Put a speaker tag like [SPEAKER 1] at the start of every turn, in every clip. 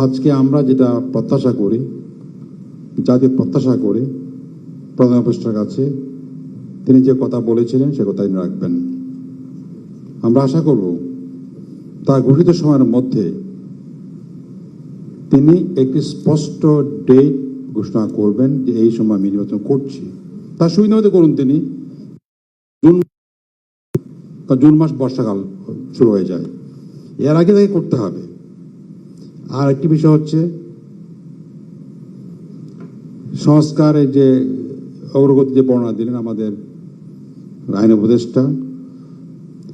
[SPEAKER 1] আজকে আমরা যেটা প্রত্যাশা করি, জাতি প্রত্যাশা করি, প্রধান উপদেষ্টার কাছে, তিনি যে কথা বলেছিলেন সে কথা রাখবেন। আমরা আশা করব, তার ঘোষিত সময়ের মধ্যে তিনি একটি স্পষ্ট ডেট ঘোষণা করবেন যে এই সময় নির্বাচন করছি। তার সুবিধা মতো করুন তিনি। জুন জুন মাস বর্ষাকাল শুরু হয়ে যায়। এর আগে তাকে করতে হবে। আর একটি বিষয় হচ্ছে সংস্কারের যে অগ্রগতি যে বর্ণনা দিলেন আমাদের আইন উপদেষ্টা,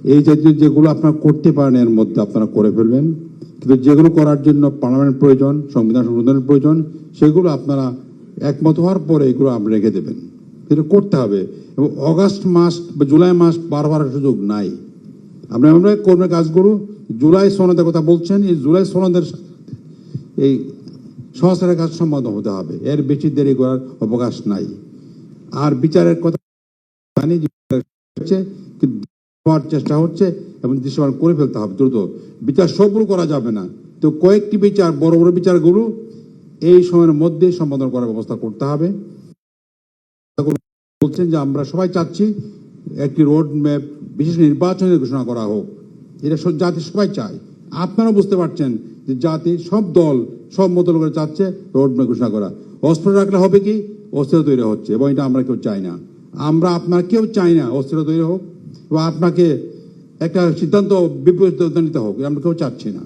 [SPEAKER 1] এই জাতীয় যেগুলো আপনারা করতে পারেন এর মধ্যে আপনারা করে ফেলবেন। কিন্তু যেগুলো করার জন্য পার্লামেন্ট প্রয়োজন, সংবিধান সংশোধনের প্রয়োজন, সেগুলো আপনারা একমত হওয়ার পরে এগুলো আপনি রেখে দেবেন। এটা করতে হবে। এবং অগাস্ট মাস বা জুলাই মাস বারবার সুযোগ নাই। আমরা আমরা কর্মের কাজগুলো জুলাই সনদের কথা বলছেন, এই জুলাই সনদের এই সংস্কারের কাজ সম্পাদন হতে হবে। এর বেশি দেরি করার অবকাশ নাই। আর বিচারের কথা জানি হচ্ছে হওয়ার চেষ্টা হচ্ছে এবং দৃশ্যমান করে ফেলতে হবে দ্রুত। বিচার সবগুলো করা যাবে না। তো কয়েকটি বিচার, বড় বড় বিচারগুলো এই সময়ের মধ্যে সম্পাদন করার ব্যবস্থা করতে হবে। বলছেন যে আমরা সবাই চাচ্ছি একটি রোড ম্যাপ বিশেষ নির্বাচনের ঘোষণা করা হোক। এটা জাতি সবাই চায়। আপনারা বুঝতে পারছেন যে জাতি, সব দল, সব মত লোকের চাচ্ছে রোড ম্যাপ ঘোষণা করা। অস্ত্র রাখলে হবে কি? অস্ত্র তৈরি হচ্ছে এবং এটা আমরা কেউ চাই না। আমরা আপনার কেউ চাই না অস্ত্র তৈরি হোক এবং আপনাকে একটা সিদ্ধান্ত বিপরীত নিতে হোক আমরা কেউ চাচ্ছি না।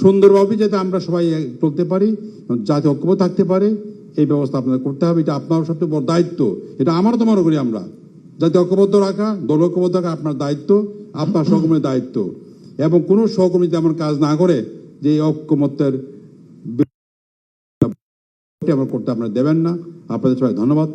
[SPEAKER 1] সুন্দরভাবে যাতে আমরা সবাই চলতে পারি যাতে ঐক্য থাকতে পারে, এই ব্যবস্থা আপনাদের করতে হবে, এটা আপনার সবচেয়ে বড় দায়িত্ব। এটা আমারও তো মনে করি আমরা। যাতে ঐক্যবদ্ধ রাখা, দল ঐক্যবদ্ধ রাখা আপনার দায়িত্ব, আপনার সহকর্মীর দায়িত্ব। এবং কোনো সহকর্মী তেমন কাজ না করে যে ঐক্যমত্যের আমরা করতে আপনারা দেবেন না। আপনাদের সবাই ধন্যবাদ।